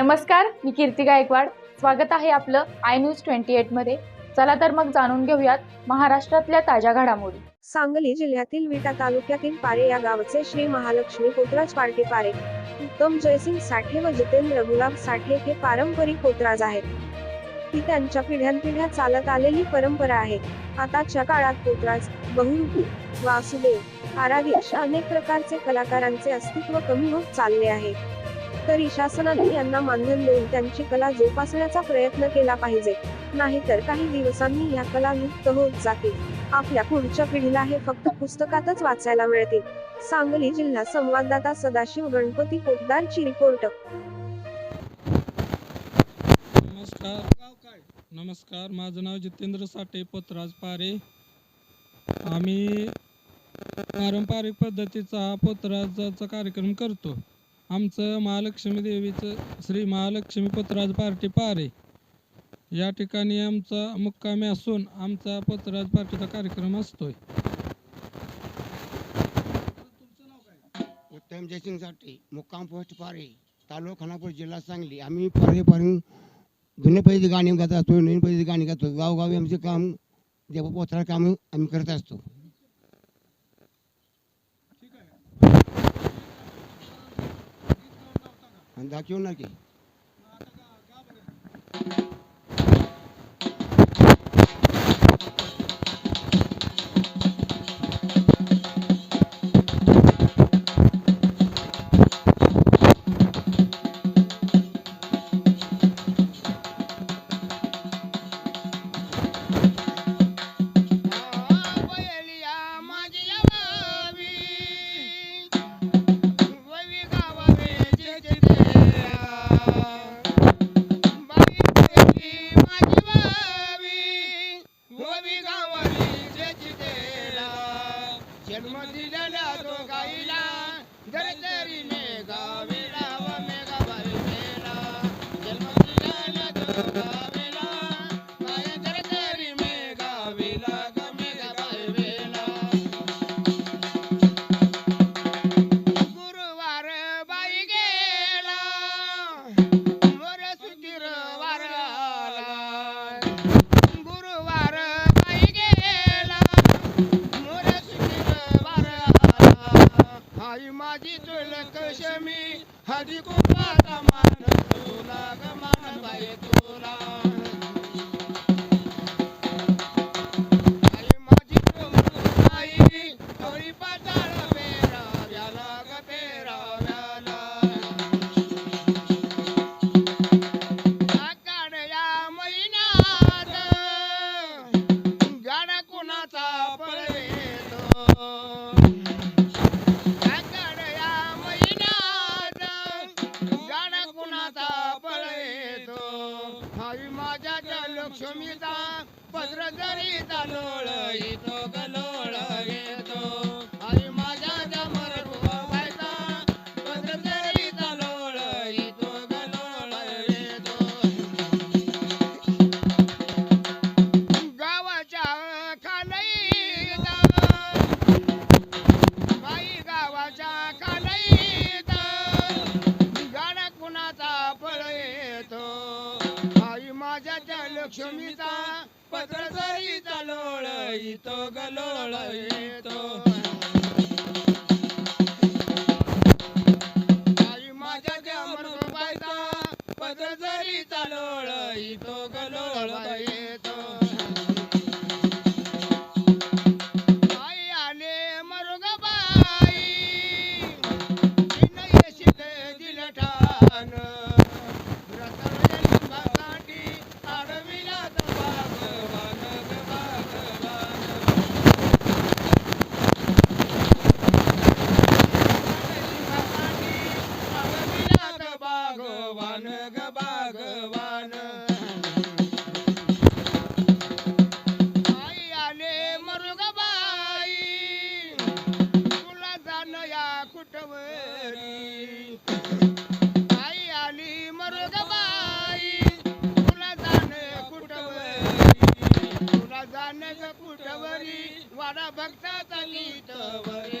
नमस्कार मी कीर्ती गायकवाड. स्वागत आहे आपलं आय न्यूज ट्वेंटी एटमध्ये चला तर मग जाणून घेऊयात महाराष्ट्रातल्या ताज्या घडामोडी. सांगली जिल्ह्यातील विटा तालुक्यातील पारे या गावचे श्री महालक्ष्मी पोतराज पार्टी पारे. उत्तम जयसिंग साठे व जितेंद्र गुलाब साठे हे पारंपरिक पोतराज आहेत. ती त्यांच्या पिढ्यानपिढ्या चालत आलेली परंपरा आहे. आताच्या काळात पोतराज बहुरूपी वासुदेव आराधी अशा अनेक प्रकारचे कलाकारांचे अस्तित्व कमी होत चालले आहे. तरी शासनाने यांना मानधन देऊन त्यांची कला जोपासण्याचा प्रयत्न केला पाहिजे. नाहीतर काही दिवसांनी ह्या कला लुप्त होत जातील. आपल्या पुढच्या पिढीला हे फक्त पुस्तकातच वाचायला मिळतील. सांगली जिल्हा संवाददाता सदाशिव गणपती पोतदारची रिपोर्ट नमस्कार. नमस्कार. माझं नाव जितेंद्र साठे पतराज पारे. आम्ही पारंपरिक पद्धतीचा पोतराजाचा कार्यक्रम करतो. आमचं महालक्ष्मी देवीचं श्री महालक्ष्मी पतराज पार्टी पारे. या ठिकाणी आमचा मुक्कामी असून आमचा पतराज पार्टीचा कार्यक्रम असतोय. उत्तम जयसिंगसाठी मुक्काम पोस्ट पारे तालुका खानापूर जिल्हा सांगली. आम्ही पारे पारून जुने पैसे गाणी गात असतो नवीन पैसे गाणी गातो. गावगावी आमचे काम देव पोचणार काम आम्ही करत असतो. आणि दाखवून ना की? दिलेल्या तो गाईला मेघा तो माझी तुल कशमी हरी कुपाता मान तुला ग मान बाई तुला. आई माझ्या लक्ष्मीचा पत्र जरी तांदूळ येतो गलो आई लक्ष्मीचा पत्र जरीचा लोळ इतो गलोळ येतो आई माझ्या त्या मरगुबाईचा पत्र जरीचा लोळ इतो गलोळ कुठवरी आई आली मरुगबाई तुला जाण कुठवरी? तुला जाण कुठवरी? वाडा भक्ताचा गीत वरे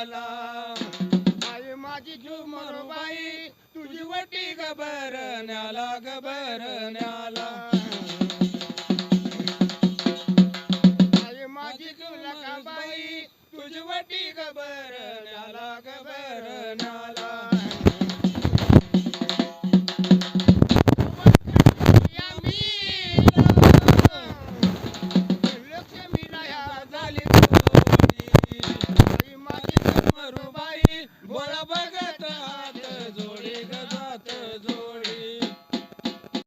झाला आई माझी झुमर बाई तुझी वटी गबरण्याला गबरण्याला.